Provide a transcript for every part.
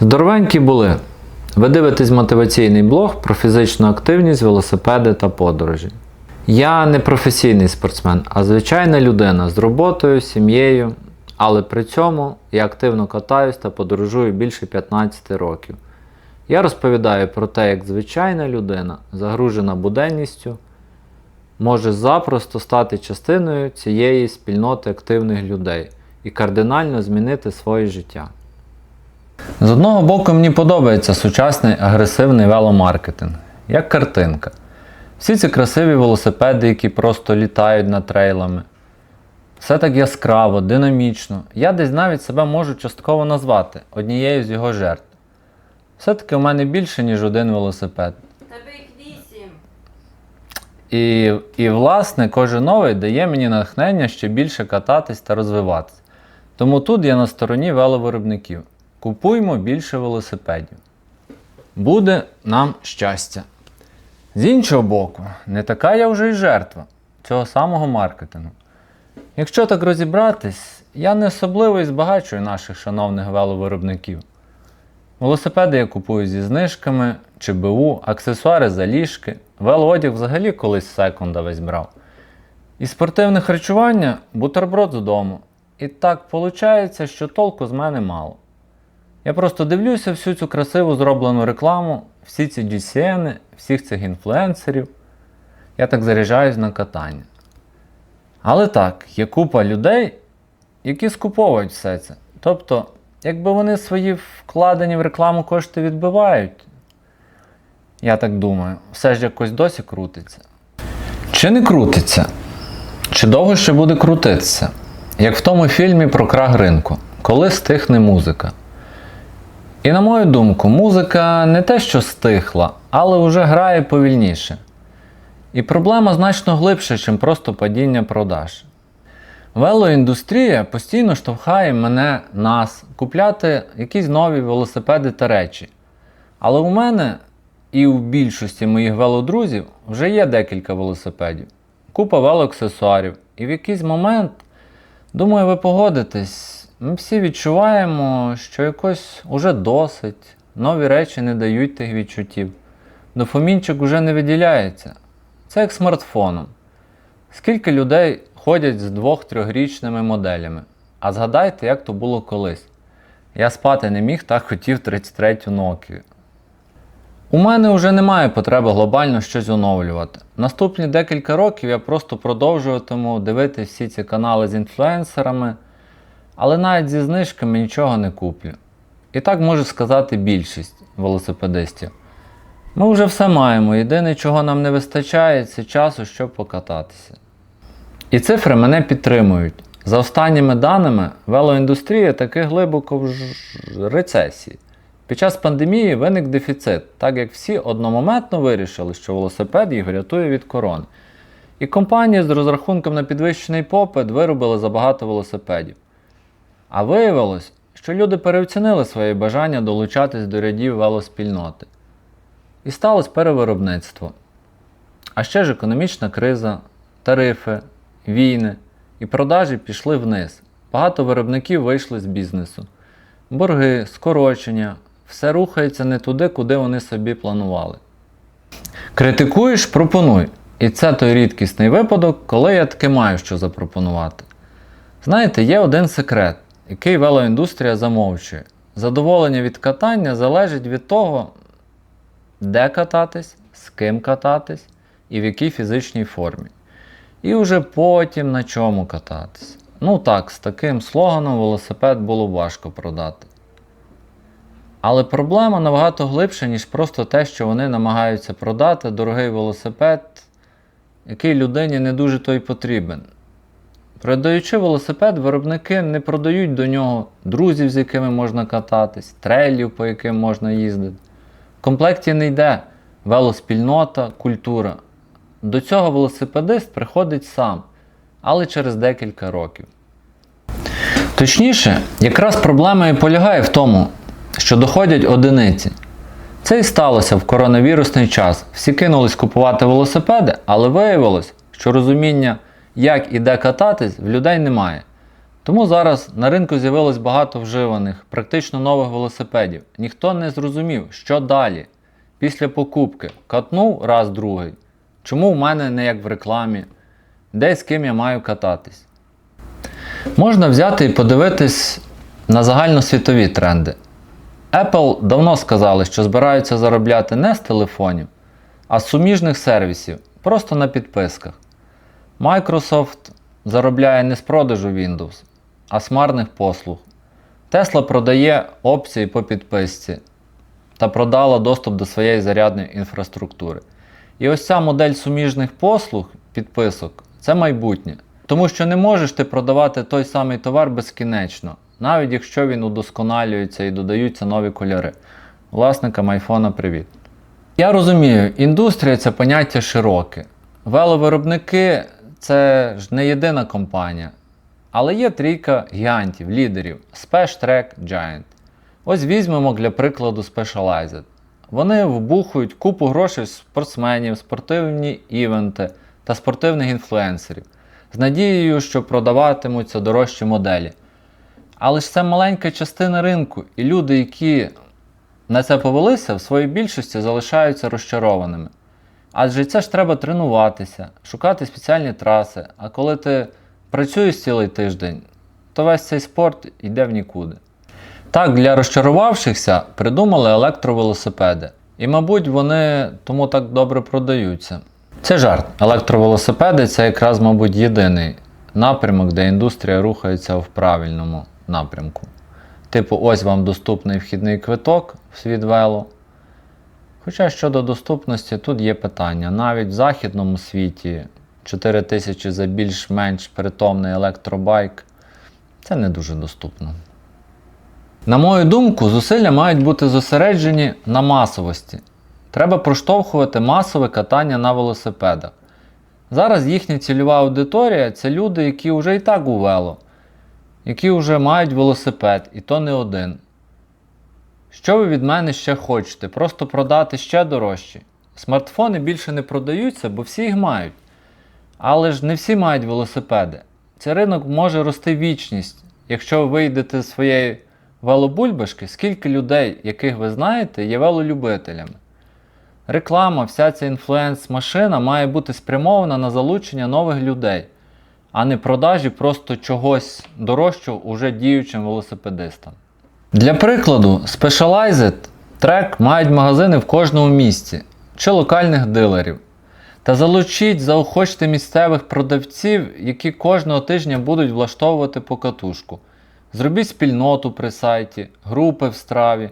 Здоровенькі були. Ви дивитесь мотиваційний блог про фізичну активність, велосипеди та подорожі. Я не професійний спортсмен, а звичайна людина з роботою, сім'єю, але при цьому я активно катаюсь та подорожую більше 15 років. Я розповідаю про те, як звичайна людина, загружена буденністю, може запросто стати частиною цієї спільноти активних людей і кардинально змінити своє життя. З одного боку, мені подобається сучасний агресивний веломаркетинг, як картинка. Всі ці красиві велосипеди, які просто літають над трейлами. Все так яскраво, динамічно. Я десь навіть себе можу частково назвати однією з його жертв. Все-таки у мене більше, ніж один велосипед. Тебе їх вісім. І, і власне, кожен новий дає мені натхнення ще більше кататись та розвиватися. Тому тут я на стороні веловиробників. Купуймо більше велосипедів. Буде нам щастя. З іншого боку, не така я вже й жертва цього самого маркетингу. Якщо так розібратись, я не особливо і збагачую наших шановних веловиробників. Велосипеди я купую зі знижками, ЧБУ, аксесуари за ліжки, велоодяг взагалі колись з секунда весь брав. І спортивне харчування бутерброд з дому. І так виходить, що толку з мене мало. Я просто дивлюся всю цю красиву зроблену рекламу, всі ці GCN, всіх цих інфлюенсерів. Я так заряджаюсь на катання. Але так, є купа людей, які скуповують все це. Тобто, якби вони свої вкладені в рекламу кошти відбивають, я так думаю, все ж якось досі крутиться. Чи не крутиться? Чи довго ще буде крутитися? Як в тому фільмі про крах ринку, коли стихне музика. І на мою думку, музика не те, що стихла, але вже грає повільніше. І проблема значно глибша, ніж просто падіння продаж. Велоіндустрія постійно штовхає мене, нас, купляти якісь нові велосипеди та речі. Але у мене і у більшості моїх велодрузів вже є декілька велосипедів, купа велоаксесуарів. І в якийсь момент, думаю, ви погодитесь, ми всі відчуваємо, що якось уже досить, нові речі не дають тих відчуттів. Дофамінчик уже не виділяється. Це як смартфоном. Скільки людей ходять з двох-трьохрічними моделями? А згадайте, як то було колись. Я спати не міг, так хотів 33-ю Nokia. У мене вже немає потреби глобально щось оновлювати. Наступні декілька років я просто продовжуватиму дивитися всі ці канали з інфлюенсерами, але навіть зі знижками нічого не куплю. І так можу сказати більшість велосипедистів. Ми вже все маємо. Єдине, чого нам не вистачає, це часу, щоб покататися. І цифри мене підтримують. За останніми даними, велоіндустрія таки глибоко в рецесії. Під час пандемії виник дефіцит, так як всі одномоментно вирішили, що велосипед їх врятує від корони. І компанії з розрахунком на підвищений попит виробили забагато велосипедів. А виявилось, що люди переоцінили своє бажання долучатись до рядів велоспільноти. І сталося перевиробництво. А ще ж економічна криза, тарифи, війни і продажі пішли вниз. Багато виробників вийшли з бізнесу. Борги, скорочення, все рухається не туди, куди вони собі планували. Критикуєш, пропонуй. І це той рідкісний випадок, коли я таки маю що запропонувати. Знаєте, є один секрет, який велоіндустрія замовчує. Задоволення від катання залежить від того, де кататись, з ким кататись і в якій фізичній формі. І вже потім на чому кататись. Ну так, з таким слоганом велосипед було важко продати. Але проблема набагато глибша, ніж просто те, що вони намагаються продати дорогий велосипед, який людині не дуже той потрібен. Продаючи велосипед, виробники не продають до нього друзів, з якими можна кататись, трейлів, по яким можна їздити. В комплекті не йде велоспільнота, культура. До цього велосипедист приходить сам, але через декілька років. Точніше, якраз проблема і полягає в тому, що доходять одиниці. Це і сталося в коронавірусний час. Всі кинулись купувати велосипеди, але виявилось, що розуміння, як і де кататись, в людей немає. Тому зараз на ринку з'явилось багато вживаних, практично нових велосипедів. Ніхто не зрозумів, що далі. Після покупки катнув раз другий. Чому в мене не як в рекламі? Де з ким я маю кататись? Можна взяти і подивитись на загальносвітові тренди. Apple давно сказали, що збираються заробляти не з телефонів, а з суміжних сервісів, просто на підписках. Microsoft заробляє не з продажу Windows, а з марних послуг. Tesla продає опції по підписці та продала доступ до своєї зарядної інфраструктури. І ось ця модель суміжних послуг, підписок, це майбутнє. Тому що не можеш ти продавати той самий товар безкінечно, навіть якщо він удосконалюється і додаються нові кольори. Власникам айфона привіт. Я розумію, індустрія це поняття широке. Веловиробники це ж не єдина компанія. Але є трійка гігантів, лідерів Spash Track Giant. Ось візьмемо для прикладу Specialized. Вони вбухують купу грошей спортсменів, спортивні івенти та спортивних інфлюенсерів з надією, що продаватимуться дорожчі моделі. Але ж це маленька частина ринку, і люди, які на це повелися, в своїй більшості залишаються розчарованими. Адже це ж треба тренуватися, шукати спеціальні траси, а коли ти працюєш цілий тиждень, то весь цей спорт йде в нікуди. Так, для розчарувавшихся придумали електровелосипеди. І, мабуть, вони тому так добре продаються. Це жарт. Електровелосипеди це якраз, мабуть, єдиний напрямок, де індустрія рухається в правильному напрямку. Типу, ось вам доступний вхідний квиток в світ вело. Хоча щодо доступності, тут є питання. Навіть в західному світі 4 тисячі за більш-менш притомний електробайк це не дуже доступно. На мою думку, зусилля мають бути зосереджені на масовості. Треба проштовхувати масове катання на велосипедах. Зараз їхня цільова аудиторія це люди, які вже і так у вело, які вже мають велосипед, і то не один. Що ви від мене ще хочете? Просто продати ще дорожче? Смартфони більше не продаються, бо всі їх мають. Але ж не всі мають велосипеди. Цей ринок може рости вічність. Якщо ви вийдете з своєї велобульбашки, скільки людей, яких ви знаєте, є велолюбителями. Реклама, вся ця інфлюенс-машина має бути спрямована на залучення нових людей, а не продажі просто чогось дорожчого уже діючим велосипедистам. Для прикладу, Specialized Trek мають магазини в кожному місті чи локальних дилерів. Та залучіть, заохочте місцевих продавців, які кожного тижня будуть влаштовувати покатушку. Зробіть спільноту при сайті, групи в страві.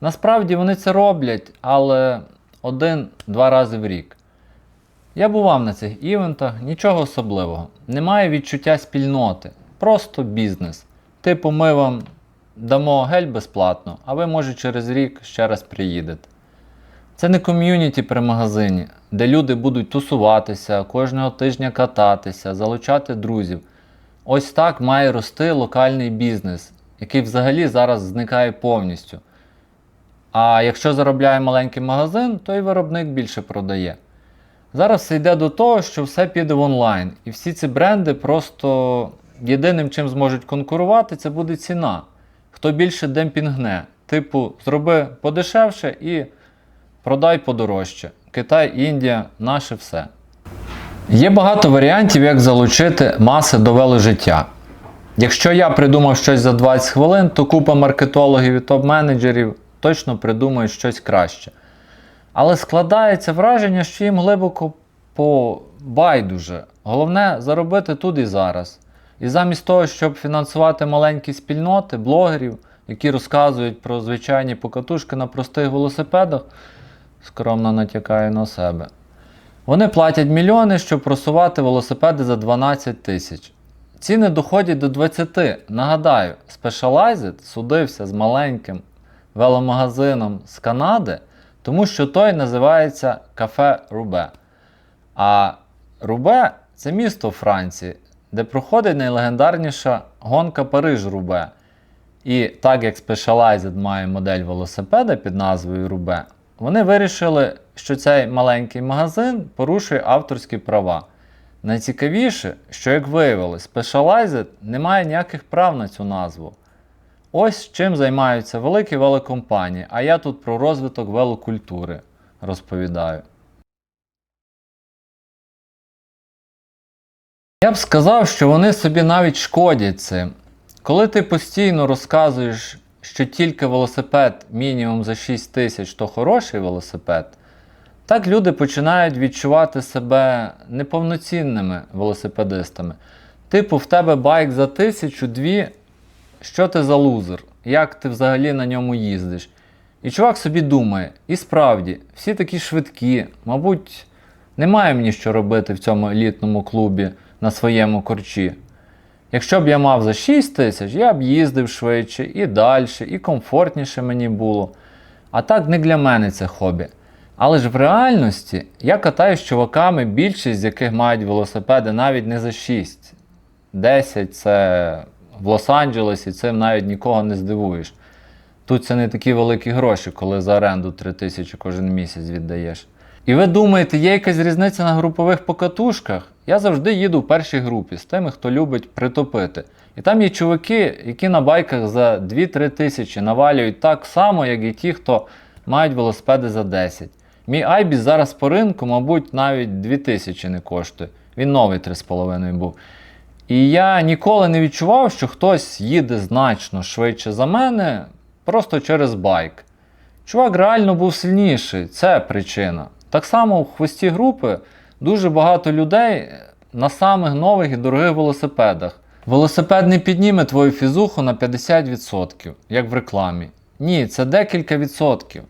Насправді вони це роблять, але один-два рази в рік. Я бував на цих івентах, нічого особливого. Немає відчуття спільноти, просто бізнес. Типу, ми вам дамо гель безплатно, а ви, може, через рік ще раз приїдете. Це не ком'юніті при магазині, де люди будуть тусуватися, кожного тижня кататися, залучати друзів. Ось так має рости локальний бізнес, який взагалі зараз зникає повністю. А якщо заробляє маленький магазин, то і виробник більше продає. Зараз все йде до того, що все піде в онлайн. І всі ці бренди просто єдиним чим зможуть конкурувати, це буде ціна. Хто більше демпінгне. Типу, зроби подешевше і продай подорожче. Китай, Індія, наше все. Є багато варіантів, як залучити маси до веложиття. Якщо я придумав щось за 20 хвилин, то купа маркетологів і топ-менеджерів точно придумають щось краще. Але складається враження, що їм глибоко по байдуже. Головне заробити тут і зараз. І замість того, щоб фінансувати маленькі спільноти, блогерів, які розказують про звичайні покатушки на простих велосипедах, скромно натякаю на себе. Вони платять мільйони, щоб просувати велосипеди за 12 тисяч. Ціни доходять до 20. Нагадаю, Specialized судився з маленьким веломагазином з Канади, тому що той називається Кафе Рубе. А Рубе це місто Франції, де проходить найлегендарніша гонка Париж-Рубе. І так як Specialized має модель велосипеда під назвою Рубе, вони вирішили, що цей маленький магазин порушує авторські права. Найцікавіше, що як виявилось, Specialized не має ніяких прав на цю назву. Ось чим займаються великі велокомпанії, а я тут про розвиток велокультури розповідаю. Я б сказав, що вони собі навіть шкодять цим. Коли ти постійно розказуєш, що тільки велосипед мінімум за 6 тисяч то хороший велосипед, так люди починають відчувати себе неповноцінними велосипедистами. Типу, в тебе байк за тисячу, дві, що ти за лузер? Як ти взагалі на ньому їздиш? І чувак собі думає, і справді, всі такі швидкі, мабуть, немає мені що робити в цьому елітному клубі на своєму корчі. Якщо б я мав за 6 тисяч, я б їздив швидше і далі, і комфортніше мені було. А так не для мене це хобі. Але ж в реальності я катаюсь з чуваками, більшість з яких мають велосипеди навіть не за 6. 10 це в Лос-Анджелесі, цим навіть нікого не здивуєш. Тут це не такі великі гроші, коли за оренду 3 тисячі кожен місяць віддаєш. І ви думаєте, є якась різниця на групових покатушках? Я завжди їду в першій групі з тими, хто любить притопити. І там є чуваки, які на байках за 2-3 тисячі навалюють так само, як і ті, хто мають велосипеди за 10. Мій Айбіс зараз по ринку, мабуть, навіть 2 тисячі не коштує. Він новий 3,5 був. І я ніколи не відчував, що хтось їде значно швидше за мене, просто через байк. Чувак реально був сильніший, це причина. Так само в хвості групи дуже багато людей на самих нових і дорогих велосипедах. Велосипед не підніме твою фізуху на 50%, як в рекламі. Ні, це декілька відсотків.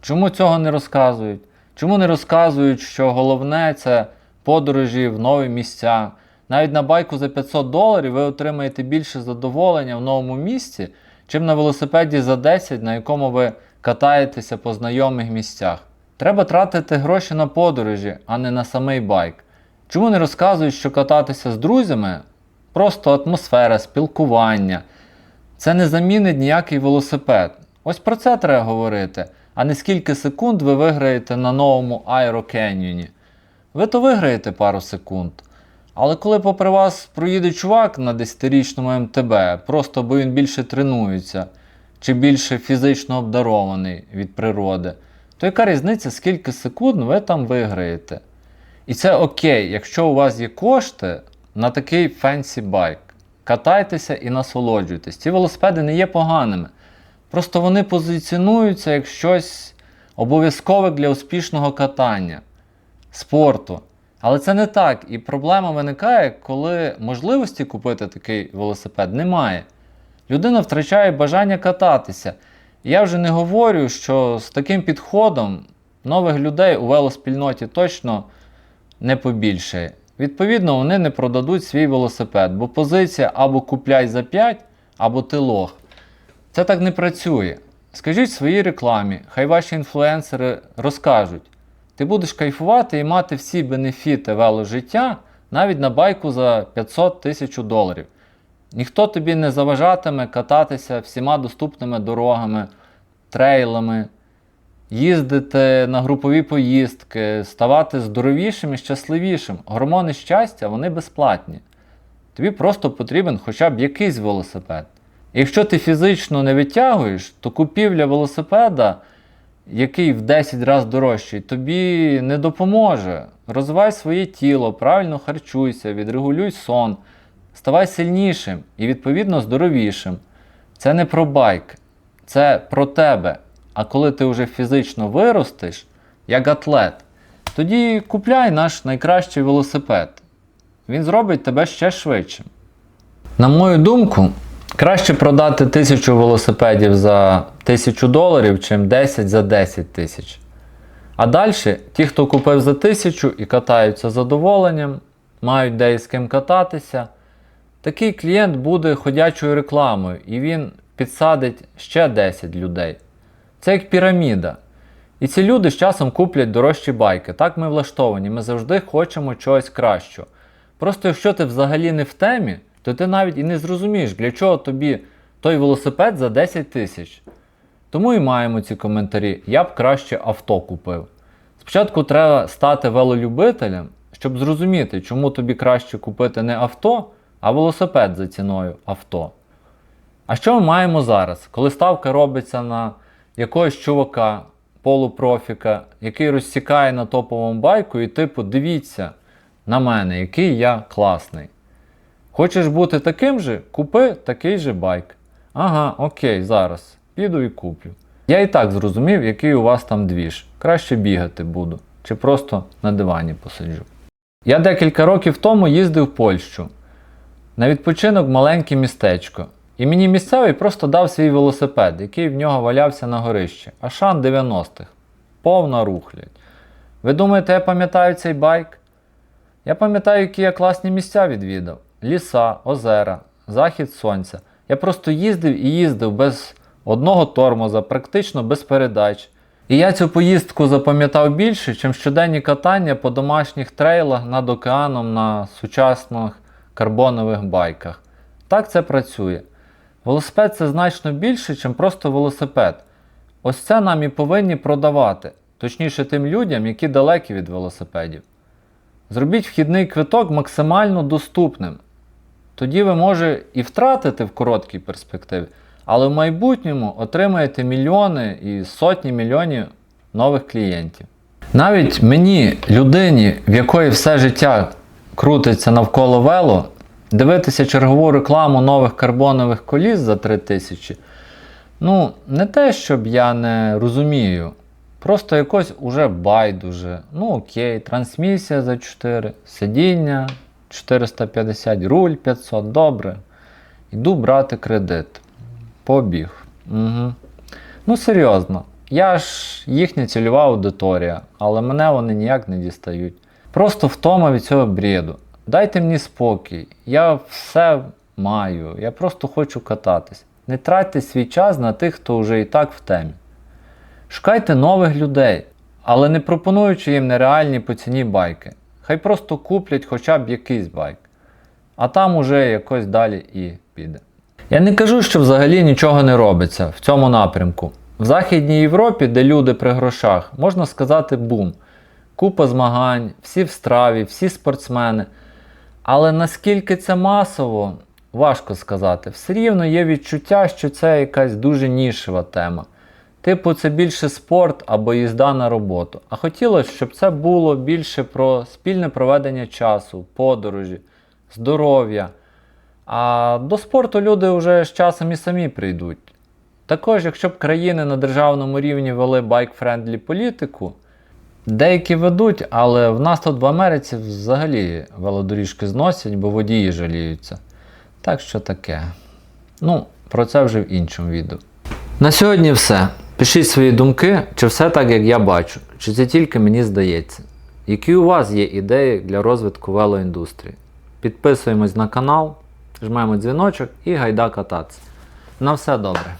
Чому цього не розказують? Чому не розказують, що головне це подорожі в нові місця? Навіть на байку за 500 доларів ви отримаєте більше задоволення в новому місці, чим на велосипеді за 10, на якому ви катаєтеся по знайомих місцях. Треба тратити гроші на подорожі, а не на самий байк. Чому не розказують, що кататися з друзями просто атмосфера, спілкування. Це не замінить ніякий велосипед. Ось про це треба говорити, а не скільки секунд ви виграєте на новому Canyon. Ви то виграєте пару секунд. Але коли попри вас проїде чувак на 10-річному МТБ, просто бо він більше тренується, чи більше фізично обдарований від природи, то яка різниця, скільки секунд ви там виграєте? І це окей, якщо у вас є кошти на такий фенсі байк. Катайтеся і насолоджуйтесь. Ці велосипеди не є поганими. Просто вони позиціонуються як щось обов'язкове для успішного катання, спорту. Але це не так. І проблема виникає, коли можливості купити такий велосипед немає. Людина втрачає бажання кататися. Я вже не говорю, що з таким підходом нових людей у велоспільноті точно не побільшає. Відповідно, вони не продадуть свій велосипед, бо позиція або купляй за 5, або ти лох. Це так не працює. Скажіть своїй рекламі, хай ваші інфлюенсери розкажуть. Ти будеш кайфувати і мати всі бенефіти веложиття навіть на байку за 500 тисяч доларів. Ніхто тобі не заважатиме кататися всіма доступними дорогами, трейлами, їздити на групові поїздки, ставати здоровішим і щасливішим. Гормони щастя вони безплатні. Тобі просто потрібен хоча б якийсь велосипед. Якщо ти фізично не витягуєш, то купівля велосипеда, який в 10 разів дорожчий, тобі не допоможе. Розвивай своє тіло, правильно харчуйся, відрегулюй сон, ставай сильнішим і, відповідно, здоровішим. Це не про байк, це про тебе. А коли ти вже фізично виростеш, як атлет, тоді купляй наш найкращий велосипед. Він зробить тебе ще швидшим. На мою думку, краще продати тисячу велосипедів за тисячу доларів, чим 10 за 10 тисяч. А далі ті, хто купив за тисячу і катаються з задоволенням, мають де з ким кататися, такий клієнт буде ходячою рекламою і він підсадить ще 10 людей. Це як піраміда. І ці люди з часом куплять дорожчі байки. Так ми влаштовані, ми завжди хочемо чогось кращого. Просто якщо ти взагалі не в темі, то ти навіть і не зрозумієш, для чого тобі той велосипед за 10 тисяч. Тому і маємо ці коментарі. Я б краще авто купив. Спочатку треба стати велолюбителем, щоб зрозуміти, чому тобі краще купити не авто, а велосипед за ціною авто. А що ми маємо зараз, коли ставка робиться на якогось чувака, полупрофіка, який розсікає на топовому байку, і типу, дивіться на мене, який я класний. Хочеш бути таким же, купи такий же байк. Ага, окей, зараз. Піду і куплю. Я і так зрозумів, який у вас там двіж. Краще бігати буду, чи просто на дивані посиджу. Я декілька років тому їздив в Польщу на відпочинок маленьке містечко. І мені місцевий просто дав свій велосипед, який в нього валявся на горищі. Ашан 90-х. Повна рухлядь. Ви думаєте, я пам'ятаю цей байк? Я пам'ятаю, які я класні місця відвідав: ліса, озера, захід сонця. Я просто їздив і їздив без одного тормоза, практично без передач. І я цю поїздку запам'ятав більше, ніж щоденні катання по домашніх трейлах над океаном на сучасних карбонових байках. Так це працює. Велосипед це значно більше, ніж просто велосипед. Ось це нам і повинні продавати, точніше тим людям, які далекі від велосипедів. Зробіть вхідний квиток максимально доступним. Тоді ви може і втратите в короткій перспективі, але в майбутньому отримаєте мільйони і сотні мільйонів нових клієнтів. Навіть мені, людині, в якої все життя крутиться навколо вело, дивитися чергову рекламу нових карбонових коліс за 3000, ну, не те, щоб я не розумію. Просто якось уже байдуже. Ну окей, трансмісія за 4, сидіння 450, руль 500, добре. Йду брати кредит. Побіг. Угу. Ну, серйозно. Я ж їхня цільова аудиторія, але мене вони ніяк не дістають. Просто втома від цього бреду. Дайте мені спокій. Я все маю. Я просто хочу кататись. Не тратьте свій час на тих, хто вже і так в темі. Шукайте нових людей, але не пропонуючи їм нереальні по ціні байки. Хай просто куплять хоча б якийсь байк. А там уже якось далі і піде. Я не кажу, що взагалі нічого не робиться в цьому напрямку. В Західній Європі, де люди при грошах, можна сказати бум. Купа змагань, всі в страві, всі спортсмени. Але наскільки це масово, важко сказати. Все рівно є відчуття, що це якась дуже нішева тема. Типу, це більше спорт або їзда на роботу. А хотілося, щоб це було більше про спільне проведення часу, подорожі, здоров'я. А до спорту люди вже з часом і самі прийдуть. Також, якщо б країни на державному рівні вели байк-френдлі політику, деякі ведуть, але в нас тут в Америці взагалі велодоріжки зносять, бо водії жаліються. Так що таке. Ну, про це вже в іншому відео. На сьогодні все. Пишіть свої думки, чи все так, як я бачу, чи це тільки мені здається. Які у вас є ідеї для розвитку велоіндустрії? Підписуємось на канал, жмемо дзвіночок і гайда кататися. На все добре.